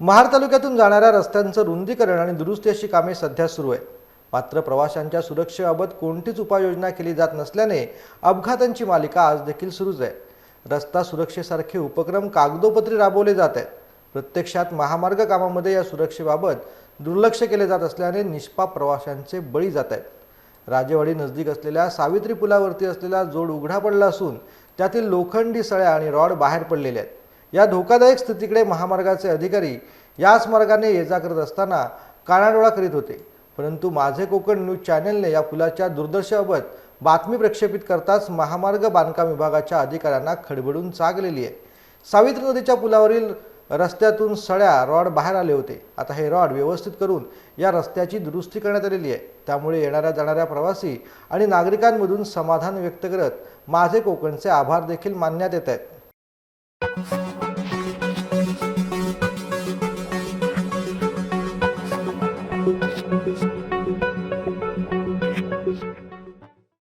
महाड तालुक्यातून जाणाऱ्या रस्त्यांचं रुंदीकरण आणि दुरुस्ती अशी कामे सध्या सुरू आहे मात्र प्रवाशांच्या सुरक्षेबाबत कोणतीच उपाययोजना केली जात नसल्याने अपघातांची मालिका आज देखील सुरूच आहे. रस्ता सुरक्षेसारखे उपक्रम कागदोपत्री राबवले जात आहेत. प्रत्यक्षात महामार्ग कामामध्ये या सुरक्षेबाबत दुर्लक्ष केले जात असल्याने निष्पाप प्रवाशांचे बळी जात आहेत. राजेवाडी नजदीक असलेल्या सावित्री पुलावरती असलेला जोड उघडा पडला असून त्यातील लोखंडी सळ्या आणि रॉड बाहेर पडलेले आहेत. या धोकादायक स्थितीकडे महामार्गाचे अधिकारी याच मार्गाने ये जा करत असताना कानाडोळा करीत होते. परंतु माझे कोकण न्यूज चॅनेलने या पुलाच्या दुर्दशेबाबत बातमी प्रक्षेपित करताच महामार्ग बांधकाम विभागाच्या अधिकाऱ्यांना खडबडून चागलेली आहे. सावित्री नदीच्या पुलावरील रस्त्यातून सळ्या रॉड बाहेर आले होते. आता हे रॉड व्यवस्थित करून या रस्त्याची दुरुस्ती करण्यात आलेली आहे. त्यामुळे येणाऱ्या जाणाऱ्या प्रवासी आणि नागरिकांमधून समाधान व्यक्त करत माझे कोकणचे आभार देखील मानण्यात येत आहेत. Thank you.